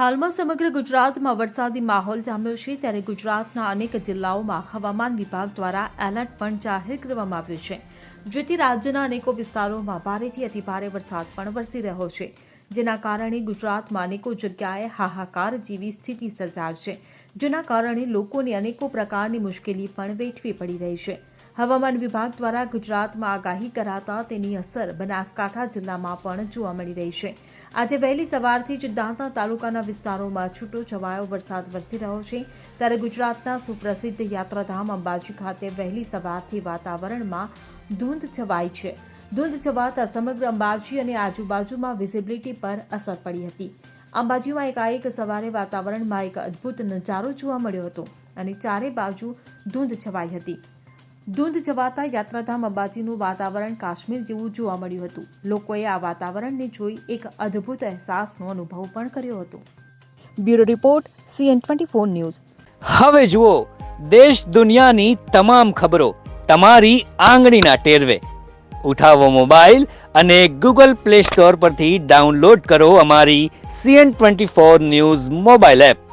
હાલમાં સમગ્ર ગુજરાતમાં વરસાદી માહોલ જામ્યો છે ત્યારે ગુજરાતના અનેક જિલ્લાઓમાં હવામાન વિભાગ દ્વારા એલર્ટ પણ જાહેર કરવામાં આવ્યું છે. જેથી રાજ્યના અનેકો વિસ્તારોમાં ભારેથી અતિભારે વરસાદ પણ વરસી રહ્યો છે. જેના કારણે ગુજરાતમાં અનેકો જગ્યાએ હાહાકાર જેવી સ્થિતિ સર્જાય છે. જેના કારણે લોકોને અનેકો પ્રકારની મુશ્કેલી પણ વેઠવી પડી રહી છે. હવામાન વિભાગ દ્વારા ગુજરાતમાં આગાહી કરાતા તેની અસર બનાસકાંઠા જિલ્લામાં પણ જોવા મળી રહી છે. આજે વહેલી સવારથી જ દાંતા તાલુકાના વિસ્તારોમાં છૂટો છવાયો વરસાદ વરસી રહ્યો છે. ત્યારે ગુજરાતના સુપ્રસિદ્ધ યાત્રાધામ અંબાજી ખાતે વહેલી સવારથી વાતાવરણમાં ધૂંધ છવાઈ છે. ધૂંધ છવાતા સમગ્ર અંબાજી અને આજુબાજુમાં વિઝિબિલિટી પર અસર પડી હતી. અંબાજીમાં એકાએક સવારે વાતાવરણમાં એક અદ્ભુત નજારો જોવા મળ્યો હતો અને ચારે બાજુ ધૂંધ છવાઈ હતી. ધૂંધ જવાતા યાત્રાધામ અંબાજીનું વાતાવરણ કાશ્મીર જેવું જોવા મળ્યું હતું. લોકોએ આ વાતાવરણને જોઈ એક અદ્ભુત અહેસાસનો અનુભવ પણ કર્યો હતો. Bureau report CN twenty four news. હવે જુઓ, દેશ દુનિયાની તમામ ખબરો તમારી આંગળીના ટેરવે. ઉઠાવો મોબાઈલ અને ગૂગલ પ્લે સ્ટોર પરથી ડાઉનલોડ કરો અમારી CN twenty four news mobile app.